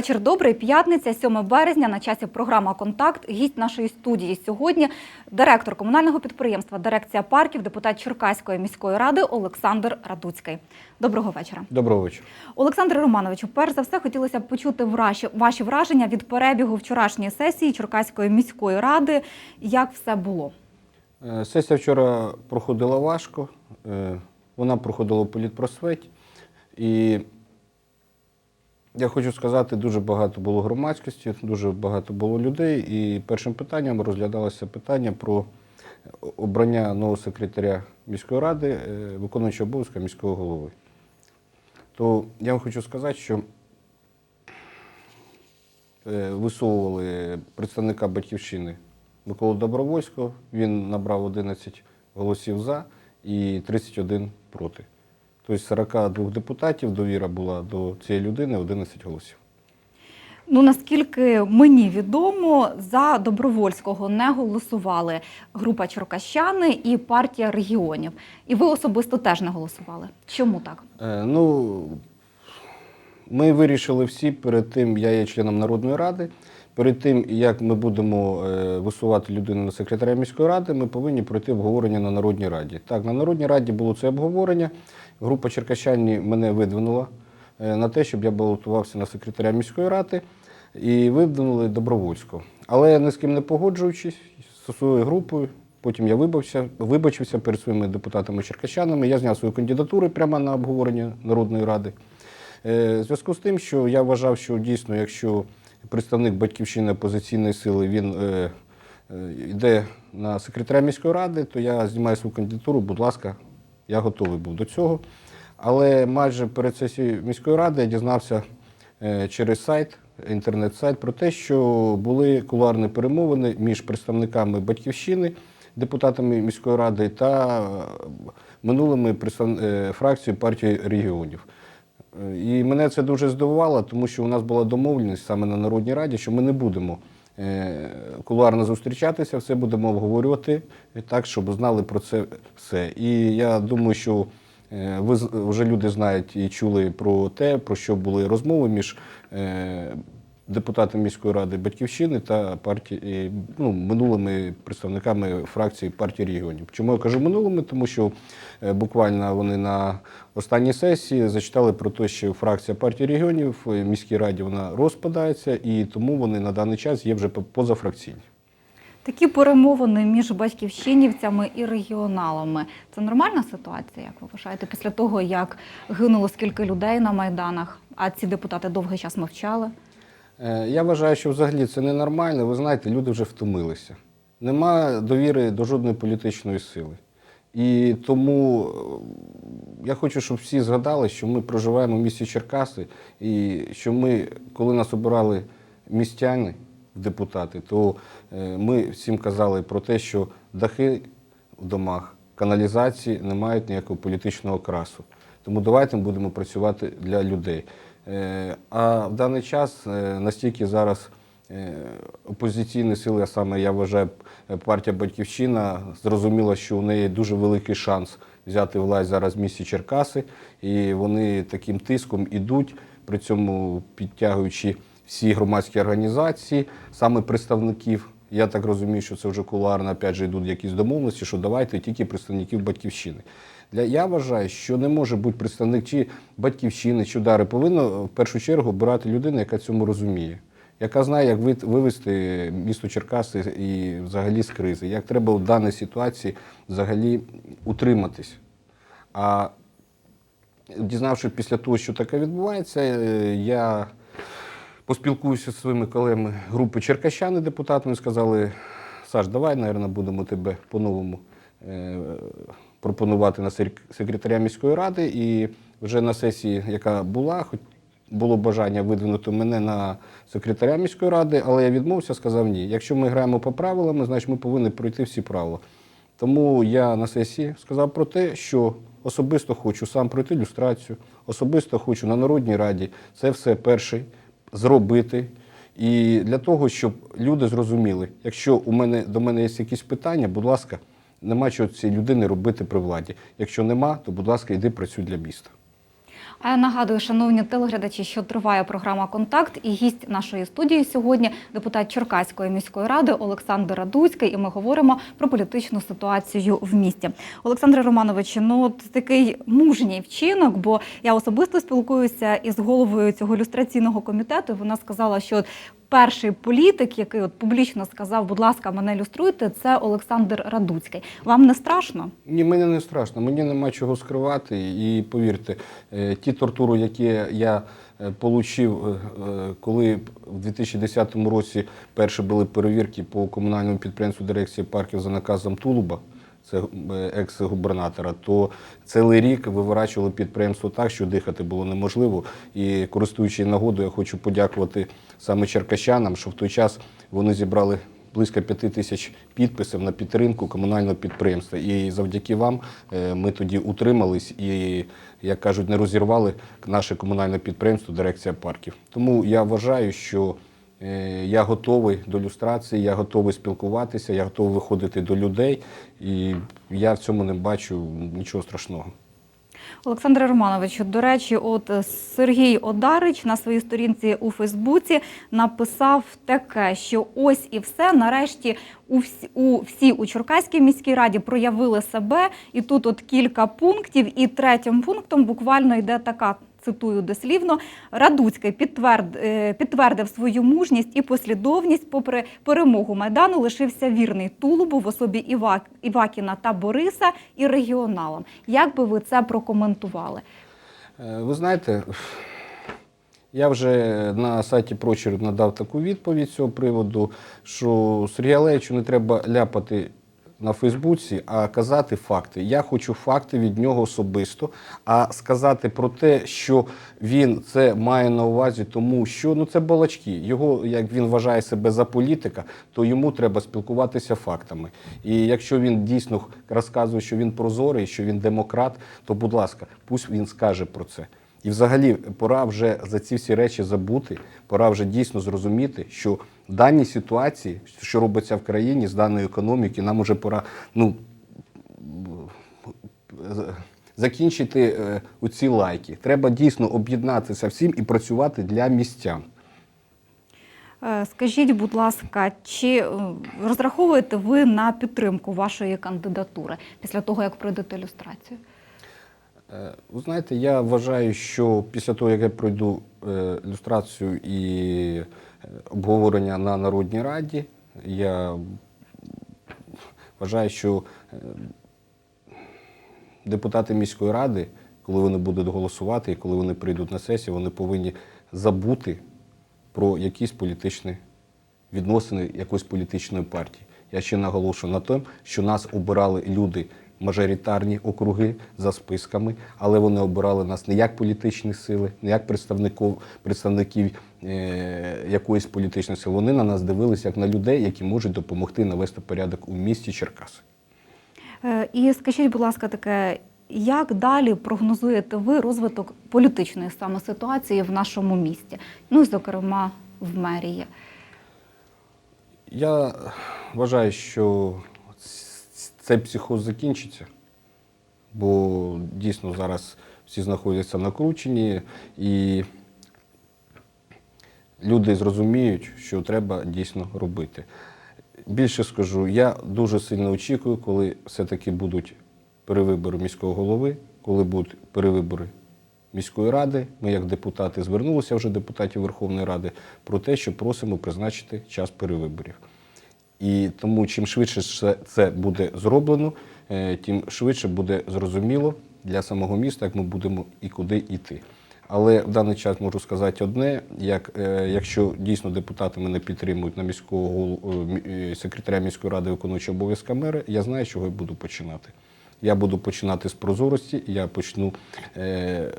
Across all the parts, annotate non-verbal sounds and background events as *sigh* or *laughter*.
Вечір добрий, п'ятниця, 7 березня. На часі програма Контакт. Гість нашої студії сьогодні директор комунального підприємства Дирекція парків, депутат Черкаської міської ради Олександр Радуцький. Доброго вечора. Доброго вечора. Олександр Романовичу, перш за все хотілося б почути ваші враження від перебігу вчорашньої сесії Черкаської міської ради. Як все було? Е, Сесія вчора проходила важко. Е, Вона проходила у політпросветі. І я хочу сказати, дуже багато було громадськості, дуже багато було людей. І першим питанням розглядалося питання про обрання нового секретаря міської ради, е, виконуючого обов'язка міського голови. То я вам хочу сказати, що е, висовували представника батьківщини Миколу Добровольського. Він набрав 11 голосів за і 31 проти. Тобто 42 депутатів довіра була до цієї людини 11 голосів. Ну наскільки мені відомо, за добровольського не голосували група Черкащани і партія регіонів. І ви особисто теж не голосували. Чому так? Е, Ну, ми вирішили всі перед тим, я є членом Народної ради. Перед тим, як ми будемо е, висувати людину на секретаря міської ради, ми повинні пройти обговорення на Народній раді. Так, на Народній раді було це обговорення. Група Черкащані мене видвинула е, на те, щоб я балотувався на секретаря міської ради, і видвинули добровольського. Але ні з ким не погоджуючись зі своєю групою, потім я вибачився, вибачився перед своїми депутатами черкащанами. Я зняв свою кандидатуру прямо на обговорення Народної ради. Е, В зв'язку з тим, що я вважав, що дійсно, якщо представник батьківщини опозиційної сили він е, йде на секретаря міської ради, то я знімаю свою кандидатуру, будь ласка, я готовий був до цього. Але майже перед сесією міської ради я дізнався е, через сайт, інтернет-сайт про те, що були кулуарні перемовини між представниками батьківщини, депутатами міської ради та е, минулими е, фракцією партії регіонів. І мене це дуже здивувало, тому що у нас була домовленість саме на Народній раді, що ми не будемо кулуарно зустрічатися, все будемо обговорювати так, щоб знали про це все. І я думаю, що е, ви вже люди знають і чули про те, про що були розмови між депутатами міської ради Батьківщини та партії, ну, минулими представниками фракції партії регіонів. Чому я кажу минулими? Тому що е, буквально вони на останній сесії зачитали про те, що фракція партії регіонів в міській раді вона розпадається, і тому вони на даний час є вже по- позафракційні. Такі перемовини між батьківщинівцями і регіоналами це нормальна ситуація, як ви вважаєте, після того, як гинуло скільки людей на майданах, а ці депутати довгий час мовчали? Е, Я вважаю, що взагалі це ненормально. Ви знаєте, люди вже втомилися. Нема довіри до жодної політичної сили. І тому е, я хочу, щоб всі згадали, що ми проживаємо в місті Черкаси, і що ми, коли нас обирали містяни депутати, то е, ми всім казали про те, що дахи в домах, каналізації не мають ніякого політичного красу. Тому давайте будемо працювати для людей. Е, А в даний час е, настільки зараз е, опозиційні сили, а саме я вважаю, партія Батьківщина зрозуміла, що у неї дуже великий шанс взяти власть зараз в місті Черкаси, і вони таким тиском ідуть, при цьому підтягуючи всі громадські організації, саме представників. Я так розумію, що це вже кулуарно, опять же, йдуть якісь домовленості, що давайте тільки представників батьківщини. Для я вважаю, що не може бути представник чи батьківщини, чи удари. Повинно в першу чергу обирати людину, яка цьому розуміє, яка знає, як ви- вивести місто Черкаси і взагалі з кризи, як треба в даній ситуації взагалі утриматись. А дізнавшись після того, що таке відбувається, е, я поспілкуюся зі своїми колегами групи черкащани, депутатами, сказали, Саш, давай, мабуть, будемо тебе по-новому е, пропонувати на секретаря міської ради. І вже на сесії, яка була, хоч було бажання видвинути мене на секретаря міської ради, але я відмовився, сказав ні. Якщо ми граємо по правилам, значить ми повинні пройти всі правила. Тому я на сесії сказав про те, що особисто хочу сам пройти люстрацію, особисто хочу на Народній раді це все перший зробити. І для того, щоб люди зрозуміли, якщо у мене до мене є якісь питання, будь ласка, нема чого цієї людини робити при владі. Якщо нема, то будь ласка, йди працюй для міста. Я нагадую, шановні телеглядачі, що триває програма Контакт і гість нашої студії сьогодні депутат Черкаської міської ради Олександр Радуцький. І ми говоримо про політичну ситуацію в місті. Олександре Романовичу, ну от такий мужній вчинок, бо я особисто спілкуюся із головою цього люстраційного комітету. Вона сказала, що перший політик, який от публічно сказав, будь ласка, мене люструйте, це Олександр Радуцький. Вам не страшно? Ні, мені не страшно, мені нема чого скривати. І повірте, е, ті тортури, які я отримав, коли в 2010 році перші були перевірки по комунальному підприємству дирекції парків за наказом Тулуба, це е, екс-губернатора, то цілий рік виворачували підприємство так, що дихати було неможливо. І користуючись нагодою, я хочу подякувати саме черкащанам, що в той час вони зібрали близько п'яти тисяч підписів на підтримку комунального підприємства. І завдяки вам е, ми тоді утримались і, як кажуть, не розірвали наше комунальне підприємство, дирекція парків. Тому я вважаю, що я готовий до люстрації, я готовий спілкуватися, я готовий виходити до людей, і я в цьому не бачу нічого страшного. Олександре Романовичу, до речі, от е, Сергій Одарич на своїй сторінці у Фейсбуці написав таке, що ось і все. Нарешті у всі, у всі у Черкаській міській раді проявили себе, і тут от кілька пунктів. І третім пунктом буквально йде така. Цитую дослівно, Радуцький е, підтвердив свою мужність і послідовність. Попри перемогу майдану, лишився вірний Тулубу в особі Івак, Івакіна та Бориса і регіоналам. Як би ви це прокоментували? Е, Ви знаєте, я вже на сайті Прочерк надав таку відповідь з цього приводу, що Сергію Олеговичу не треба ляпати на Фейсбуці, а казати факти. Я хочу факти від нього особисто, а сказати про те, що він це має на увазі, тому що ну це балачки. Його, як він вважає себе за політика, то йому треба спілкуватися фактами. І якщо він дійсно розказує, що він прозорий, що він демократ, то будь ласка, пусть він скаже про це. І взагалі пора вже за ці всі речі забути, пора вже дійсно зрозуміти, що в даній ситуації, що робиться в країні з даної економіки, нам уже пора ну, закінчити е, оці лайки. Треба дійсно об'єднатися всім і працювати для містян. Е, Скажіть, будь ласка, чи е, розраховуєте ви на підтримку вашої кандидатури після того, як пройдете ілюстрацію? Е, Ви знаєте, я вважаю, що після того, як я пройду е, ілюстрацію і е, обговорення на Народній Раді, я вважаю, що е, депутати міської ради, коли вони будуть голосувати і коли вони прийдуть на сесію, вони повинні забути про якісь політичні відносини якоїсь політичної партії. Я ще наголошую на тому, що нас обирали люди мажоритарні округи за списками, але вони обирали нас не як політичні сили, не як представників, представників е, якоїсь політичної сили. Вони на нас дивилися як на людей, які можуть допомогти навести порядок у місті Черкаси. Е, І скажіть, будь ласка, таке, як далі прогнозуєте ви розвиток політичної саме ситуації в нашому місті? Ну, і, зокрема, в мерії? Я вважаю, що цей психоз закінчиться, бо дійсно зараз всі знаходяться накручені і люди зрозуміють, що треба дійсно робити. Більше скажу, я дуже сильно очікую, коли все-таки будуть перевибори міського голови, коли будуть перевибори міської ради. Ми, як депутати, звернулися вже депутатів Верховної Ради про те, що просимо призначити час перевиборів. І тому чим швидше це- буде зроблено, е, тим швидше буде зрозуміло для самого міста, як ми будемо і куди йти. Але в даний час можу сказати одне: як, е, якщо дійсно депутати мене підтримують на міського гол- е, секретаря міської ради виконуючого обов'язка мера, я знаю, чого я буду починати. Я буду починати з прозорості, я почну е,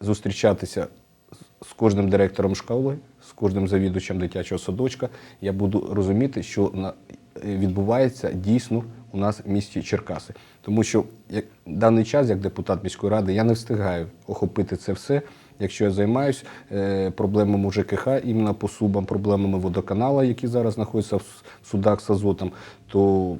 зустрічатися з кожним директором школи, з кожним завідувачем дитячого садочка. Я буду розуміти, що на, відбувається дійсно у нас в місті Черкаси. Тому що як, даний час, як депутат міської ради, я не встигаю охопити це все. Якщо я займаюся е, проблемами ЖКХ, іменно по субам, проблемами водоканала, які зараз знаходяться в судах з азотом, то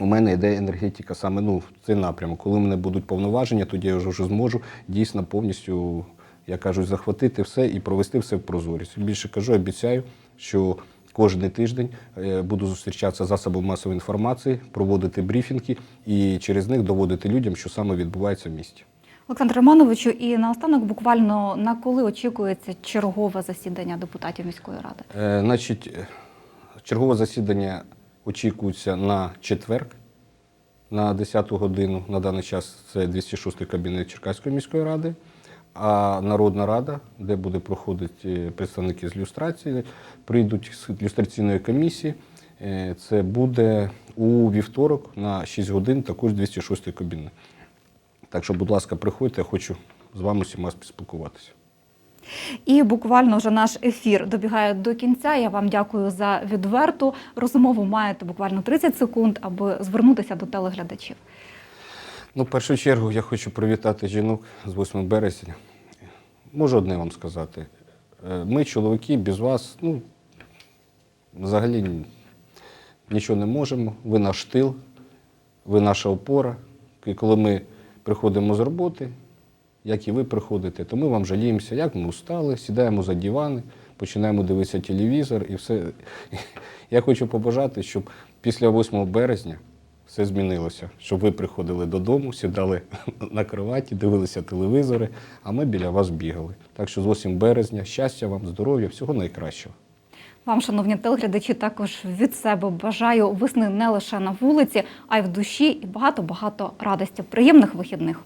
у мене йде енергетика саме ну, в цей напрямок. Коли в мене будуть повноваження, тоді я вже зможу дійсно повністю, як кажуть, захватити все і провести все в прозорість. Більше кажу, обіцяю, що кожен тиждень е, буду зустрічатися з засобами масової інформації, проводити брифінги і через них доводити людям, що саме відбувається в місті. Олександр Романовичу, і наостанок буквально на коли очікується чергове засідання депутатів міської ради? Е, Значить, е, чергове засідання очікується на четверг на 10 годину. На даний час це 206 кабінет Черкаської міської ради. А Народна рада, де буде проходити е, представники з люстрації, прийдуть з люстраційної комісії. Е, Це буде у вівторок на 6 годин, також 206 кабінет. Так що, будь ласка, приходьте, я хочу з вами всіма спілкуватися. І буквально вже наш ефір добігає до кінця. Я вам дякую за відверту розмову. Маєте буквально 30 секунд, аби звернутися до телеглядачів. Ну, в першу чергу я хочу привітати жінок з 8 березня. Можу одне вам сказати. Е, Ми, чоловіки, без вас, ну, взагалі нічого не можемо. Ви наш тил, ви наша опора. І коли ми приходимо з роботи, як і ви приходите, то ми вам жаліємося, як ми устали, сідаємо за дивани, починаємо дивитися телевізор і все. Я хочу побажати, щоб після 8 березня все змінилося, щоб ви приходили додому, сідали *laughs* на кроваті, дивилися телевізори, а ми біля вас бігали. Так що з 8 березня щастя вам, здоров'я, всього найкращого. Вам, шановні телеглядачі, також від себе бажаю весни не лише на вулиці, а й в душі і багато-багато радості. Приємних вихідних.